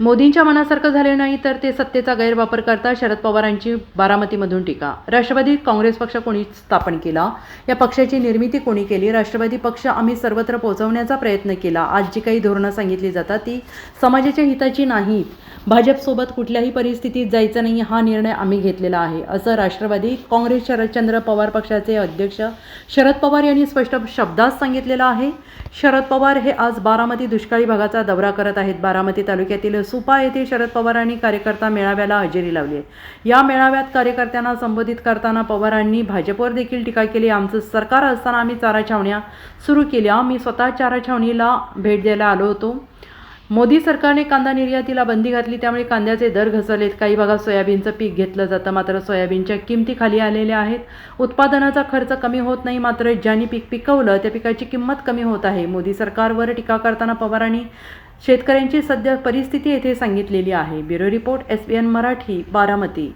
मोदींच्या मनासारखं झाले नाही तर ते सत्तेचा गैरवापर करता शरद पवारांची बारामतीमधून टीका. राष्ट्रवादी काँग्रेस पक्ष कोणी स्थापन केला? या पक्षाची निर्मिती कोणी केली? राष्ट्रवादी पक्ष आम्ही सर्वत्र पोहोचवण्याचा प्रयत्न केला. आज जी काही धोरणं सांगितली जातात ती समाजाच्या हिताची नाहीत. भाजपसोबत कुठल्याही परिस्थितीत जायचं नाही हा निर्णय आम्ही घेतलेला आहे असं राष्ट्रवादी काँग्रेस शरदचंद्र पवार पक्षाचे अध्यक्ष शरद पवार यांनी स्पष्ट शब्दात सांगितलेलं आहे. शरद पवार हे आज बारामती दुष्काळी भागाचा दौरा करत आहेत. बारामती तालुक्यातील सुपा येथे शरद पवारांनी कार्यकर्ता मेळाव्याला हजेरी लावली आहे. या मेळाव्यात कार्यकर्त्यांना संबोधित करताना पवारांनी भाजपवर देखील टीका केली. आमचं सरकार असताना आम्ही चारा छावण्या सुरू केल्या. मी स्वतः चारा छावणीला भेट द्यायला आलो होतो. मोदी सरकारने कांदा निर्यातीला बंदी घातली त्यामुळे कांद्याचे दर घसरलेत. काही भागात सोयाबीनचं पीक घेतलं जातं मात्र सोयाबीनच्या किमती खाली आलेल्या आहेत. उत्पादनाचा खर्च कमी होत नाही मात्र ज्यांनी पीक पिकवलं त्या पिकाची किंमत कमी होत आहे. मोदी सरकारवर टीका करताना पवारांनी शेतकऱ्यांची सध्या परिस्थिती येथे सांगितलेली आहे. Bureau report S B N Marathi Baramati.